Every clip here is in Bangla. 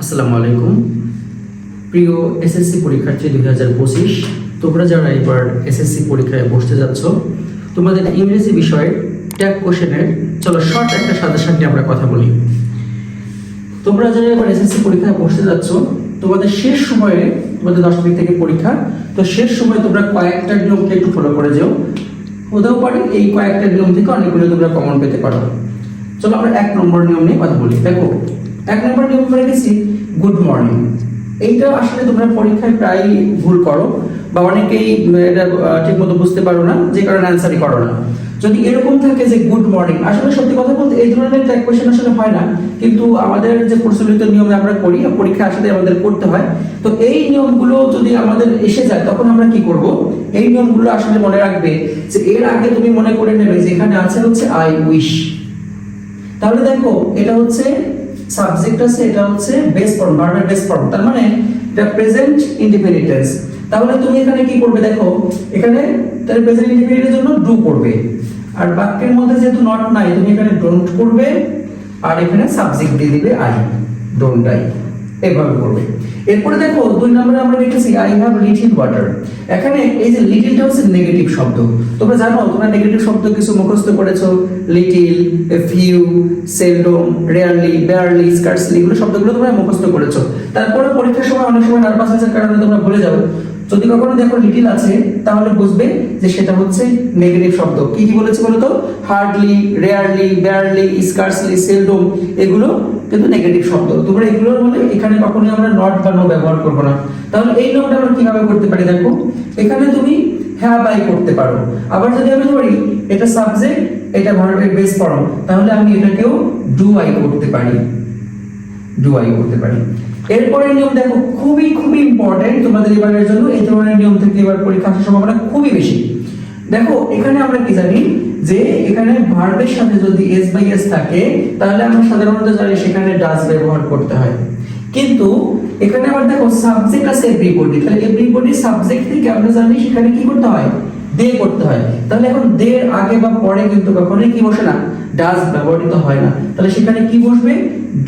আসসালামু আলাইকুম। প্রিয় এসএসসি পরীক্ষার্থী দুই হাজার পঁচিশ, তোমরা যারা এবার এসএসসি পরীক্ষায় বসতে যাচ্ছ, তোমাদের ইংরেজি বিষয়ের ট্যাগ কোশ্চেনের চলো শর্ট একটা সাজেশন নিয়ে আমরা কথা বলি। তোমরা যারা এবার এসএসসি পরীক্ষায় বসতে যাচ্ছ, তোমাদের শেষ সময়ে, তোমাদের দশ তারিখ থেকে পরীক্ষা, তো শেষ সময় তোমরা কয়েকটা নিয়মকে একটু ফলো করে যাও। হতেও পারে এই কয়েকটা নিয়ম থেকে অনেকগুলো তোমরা কমন পেতে পারো। চলো আমরা এক নম্বর নিয়ম নিয়ে কথা বলি। দেখো এক নম্বর নিয়ম করে গেছি গুড মর্নিং এইটা আসলে তোমরা পরীক্ষায় প্রায় ভুল করো, বা অনেকেই এটা ঠিক মতো বুঝতে পারো না, যে কারণে অ্যান্সারই করো না। যদি এরকম থাকে যে গুড মর্নিং আসলে সত্যি কথা বলতে এই ধরনের ট্যাগ কোয়েশ্চেন আসলে হয় না, কিন্তু আমাদের যে প্রচলিত নিয়মে আমরা করি পরীক্ষা আসলে আমাদের করতে হয়, তো এই নিয়মগুলো যদি আমাদের এসে যায়, তখন আমরা কি করব? এই নিয়মগুলো আসলে মনে রাখবে যে, এর আগে তুমি মনে করে নেবে যে, এখানে আছে হচ্ছে আই উইশ তাহলে দেখো, এটা হচ্ছে সাবজেক্ট আছে, এটা হচ্ছে বেস ফর্ম ভার্বের বেস ফর্ম তার মানে এটা প্রেজেন্ট ইনডিপেন্ডেন্ট টেন্স তাহলে তুমি এখানে কি করবে দেখো, এখানে তার প্রেজেন্ট ইনডিপেন্ডেন্টের জন্য ডু করবে। আর বাক্যের মধ্যে যেহেতু নট নাই, তুমি এখানে ডোন্ট করবে, আর এখানে সাবজেক্ট দিয়ে দিবে আই ডোন্ট আই এভাবে করবে এরপরে দেখো, দুই নম্বরে আমরা লিখেছি আই হ্যাভ লিটিল ওয়াটার এখানে এই যে লিটিলটা হচ্ছে নেগেটিভ শব্দ। তোমরা জানো, তোমরা নেগেটিভ শব্দ কিছু মুখস্থ করেছ little few seldom rarely barely scarcely এগুলো শব্দগুলো তোমরা মুখস্থ করেছ। তারপরে পরীক্ষার সময় অনেক সময় নার্ভাসনেসের কারণে তোমরা ভুলে যাও। যদি কখনো দেখো লিটিল আছে, তাহলে বুঝবে যে সেটা হচ্ছে নেগেটিভ শব্দ। কি কি বলেছে বলো তো? Hardly rarely barely scarcely seldom এগুলো কিন্তু নেগেটিভ শব্দ। তোমরা এগুলো বলে এখানে কখনোই আমরা নট বা নো ব্যবহার করব না। তাহলে এই নোটটা আমরা কীভাবে করতে পারি দেখো? এখানে তুমি হ্যাঁ বাই করতে পারো। আবার যদি আমি ধরি, এটা সাবজেক্ট এটা ভার্বের বেস ফর্ম তাহলে আমি এটাকেও ডু আই করতে পারি। ডু আই করতে পারি। এরপরে নিয়ম দেখো, খুবই খুবই ইম্পর্টেন্ট তোমাদের এবারের জন্য। এই ধরনের নিয়ম থেকে এবার পরীক্ষা আসার সম্ভাবনা খুবই বেশি। দেখো, এখানে আমরা কি জানি যে এখানে ভার্বের সাথে যদি এস বাই এস থাকে, তাহলে আমরা সাধারণত জানি সেখানে ডাজ ব্যবহার করতে হয়। কিন্তু এখানে আবার দেখো সাবজেক্ট আছে এভরিবডি তাহলে এভরিবডি সাবজেক্ট থেকে আমরা জানি সেখানে কি করতে হয়? দে করতে হয়। তাহলে এখন দে আগে বা পরে কিন্তু কখনোই কি বসে না ডাজ ব্যবহৃত হয় না। তাহলে সেখানে কি বসবে?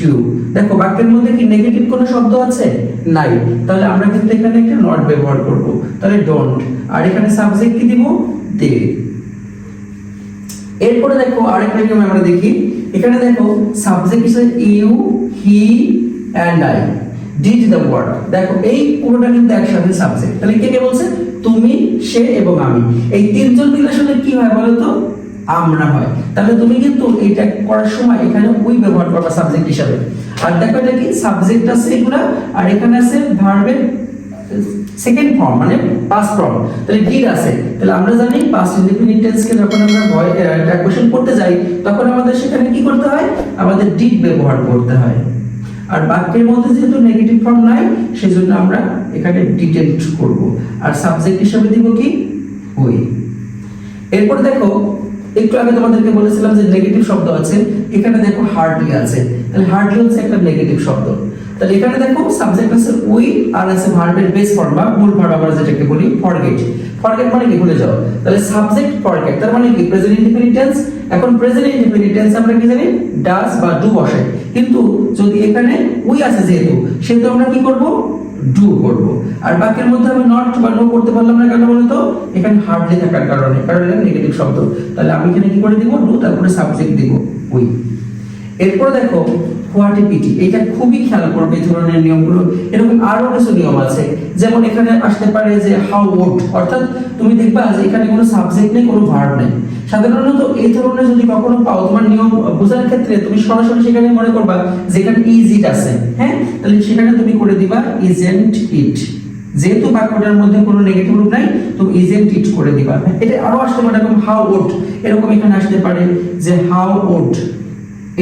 ডু দেখো, বাক্যের মধ্যে কি নেগেটিভ কোনো শব্দ আছে? নাই তাহলে আমরা কিন্তু এখানে একটা নট ব্যবহার করব। তাহলে ডোন্ট আর এখানে সাবজেক্ট কি দিব? দে এরপরে দেখো আরেকটা নিয়ম আমরা দেখি। এখানে দেখো সাবজেক্ট হিসেবে you he and I did the word দেখো, এই পুরোটা কিন্তু একসাথে সাবজেক্ট তাহলে কে কে বলছে? তুমি, সে এবং আমি। এই তিনজন রিলেশনে কি হয় বলো তো আমরা হয়। তাহলে তুমি কিন্তু এটা করার সময় এখানে উই ব্যবহার করবা সাবজেক্ট হিসাবে। আর দেখো এটা কি? সাবজেক্ট আছে এগুলা, আর এখানে আছে ভার্বের সেকেন্ড ফর্ম মানে পাস্ট ফর্ম তাহলে ডিড আছে। তাহলে আমরা জানি পাস্ট ইনডিফিনিট টেন্সকে যখন আমরা ভয় কোশ্চেন করতে যাই, তখন আমাদের সেখানে কি করতে হয়? আমাদের ডিড ব্যবহার করতে হয়। আর বাক্যের মধ্যে যেহেতু নেগেটিভ ফর্ম নাই, সেজন্য আমরা এখানে ডিটেন্ট করব। আর সাবজেক্ট হিসেবে দিব কি? ওই এরপর দেখো একটু আগে তোমাদেরকে বলেছিলাম যে নেগেটিভ শব্দ আছে, এখানে দেখো হার্ডলি আছে। তাহলে হার্ডলি হচ্ছে একটা নেগেটিভ শব্দ। তাহলে এখানে দেখো সাবজেক্ট আছে উই আর আছে ভার্বের বেস ফর্ম বা মূল ভার্ব আমরা যেটাকে বলি ফরগেট ফরগেট মানে কি ভুলে যাও। তাহলে সাবজেক্ট ফরগেট তার মানে কি? প্রেজেন্ট ইনডিফিনিট টেন্স এখন প্রেজেন্ট ইনডিফিনিট টেন্স আমরা কি জানি? ডাজ বা ডু বসে কিন্তু যদি এখানে উই আছে যেহেতু, সেহেতু আমরা কি করব? ডু করব। আর বাক্যের মধ্যে আমি নট বা নো করতে পারলাম না কেন বলতো? এখানে হার্ডলি থাকার কারণে। কারণ এটা নেগেটিভ শব্দ। তাহলে আমি এখানে কি করে দিব? ডু তারপরে সাবজেক্ট দিব। উই। এরপর দেখো হোয়াটিপিটি এটা খুবই খেয়াল করবে এই ধরনের নিয়মগুলো। এরকম আরও কিছু নিয়ম আছে, যেমন এখানে আসতে পারে যে হাউ উড অর্থাৎ তুমি দেখবা যে এখানে কোনো সাবজেক্ট নেই, কোনো ভার্ব নেই। সাধারণত এই ধরনের যদি কখনো পাও, তোমার নিয়ম বোঝার ক্ষেত্রে তুমি সরাসরি সেখানে মনে করবা যে এখানে ইজ ইট আছে হ্যাঁ? তাহলে সেখানে তুমি করে দিবা ইজেন্ট ইট যেহেতু বাক্যটার মধ্যে কোনো নেগেটিভ রূপ নাই তুমি ইজেন্ট ইট করে দিবা। এটা আরও আসতে পারে, এরকম হাউ উড এরকম এখানে আসতে পারে যে হাউ উড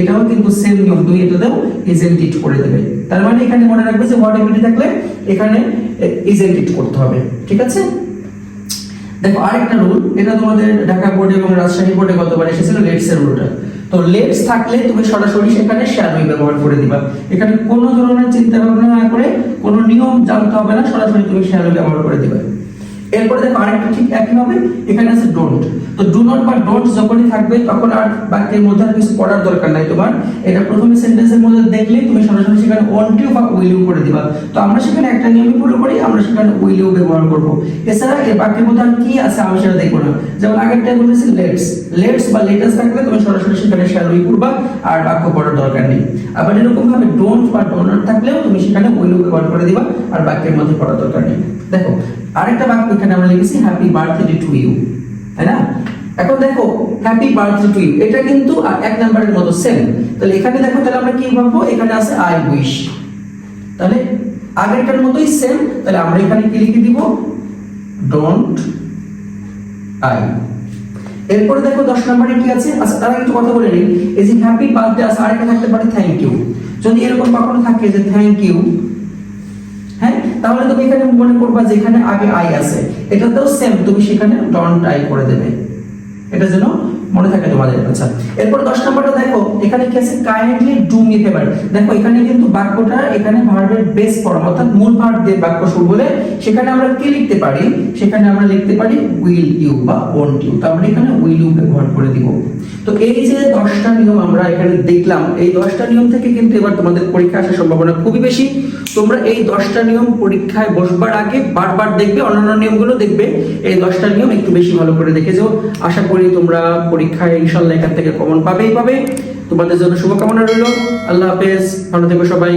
এটাও কিন্তু সেম নিয়ম। তুমি এটাতেও ইজেন্ট ইট করে দেবে। তার মানে এখানে মনে রাখবে যে হোয়াট এবিলিটি থাকলে এখানে ইজেন্ট ইট করতে হবে। ঠিক আছে? দেখো, আরেকটা রুল এটা তোমাদের ঢাকা বোর্ডে এবং রাজশাহী বোর্ডে গতবার এসেছিল লেটস এর রুলটা তো লেটস থাকলে তুমি সরাসরি সেখানে শ্যাল ব্যবহার করে দিবা। এখানে কোনো ধরনের চিন্তা ভাবনা না করে কোনো নিয়ম জানতে হবে না, সরাসরি তুমি শ্যাল ব্যবহার করে দিবা। এরপরে দেখো আরেকটা ঠিক একই হবে এখানে আছে ডোন্ট তো ডু নট বা ডোন্ট যখনই থাকবে, তখন আর বাক্যের মধ্যে আর কিছু পড়ার দরকার নাই তোমার। এটা প্রথমে সেন্টেন্সের মধ্যে দেখলে তুমি সরাসরি সেখানে ওয়ান্ট ইউ বা উইল ইউ করে দিবা। তো আমরা সেখানে একটা নিয়মই ফলো করি, আমরা সেখানে উইল ইউ ব্যবহার করব। এছাড়া এই বাক্যের মধ্যে আর কি আছে আমি সেটা দেখব না। যেমন আগেরটা বলেছি লেটস লেটস বা লেটাস থাকলে তুমি সরাসরি সেখানে শ্যাল ইউ করবা, আর বাক্য পড়ার দরকার নেই। আবার এরকম ভাবে ডোন্ট বা ডোন্ট থাকলেও তুমি সেখানে উইল ইউ ব্যবহার করে দিবা, আর বাক্যের মধ্যে পড়ার দরকার নেই। আরেকটা বাক্য এখানে আমরা লিখেছি হ্যাপি বার্থডে টু ইউ তাই না? এখন দেখো হ্যাপি বার্থডে টু ইউ এটা কিন্তু এক নাম্বারের মতো সেম তাহলে এখানে দেখো, তাহলে আমরা কি ভাববো? এখানে আছে আই উইশ তাহলে আগেরটার মতোই সেম তাহলে আমরা এখানে কি লিখে দিব? ডোন্ট আই এরপরে দেখো, দশ নম্বরে কি আছে? আচ্ছা তারা একটু কথা বলে নিই। এই যে হ্যাপি বার্থডে আছে, আরেকটা থাকতে পারে থ্যাংক ইউ যদি এরকম কখনো থাকে যে থ্যাংক ইউ তাহলে তুমি এখানে মনে করবা যেখানে আগে আই আছে, এটাতেও সেম তুমি সেখানে ডন্ট আই করে দেবে। এটা যেন মনে থাকে তোমাদের আচ্ছা। এরপর দশ নম্বরটা দেখো, এখানে কি আছে কাইন্ডলি ডু মি ফেভার দেখো, এখানে কিন্তু বাক্যটা, এখানে ভার্বের বেস ফর্ম অর্থাৎ মূল ভার্ব দিয়ে বাক্য শুরু হলে, সেখানে আমরা কি লিখতে পারি? সেখানে আমরা লিখতে পারি উইল ইউ বা ওন্ট ইউ তো আমরা এখানে উইল ইউ ব্যবহার করে দিব। তো এই যে দশটা নিয়ম আমরা এখানে দেখলাম, এই দশটা নিয়ম থেকে কিন্তু এবার তোমাদের পরীক্ষা আসার সম্ভাবনা খুবই বেশি। তোমরা এই দশটা নিয়ম পরীক্ষায় বসবার আগে বারবার দেখবে, অন্যান্য নিয়মগুলো দেখবে। এই দশটা নিয়ম একটু বেশি ভালো করে দেখে যাও। আশা করি তোমরা পরীক্ষায় ইনশাল্লাহ এখান থেকে কমন পাবেই পাবে। তোমাদের জন্য শুভকামনা রইল। আল্লাহ হাফেজ। ভালো থেকো সবাই।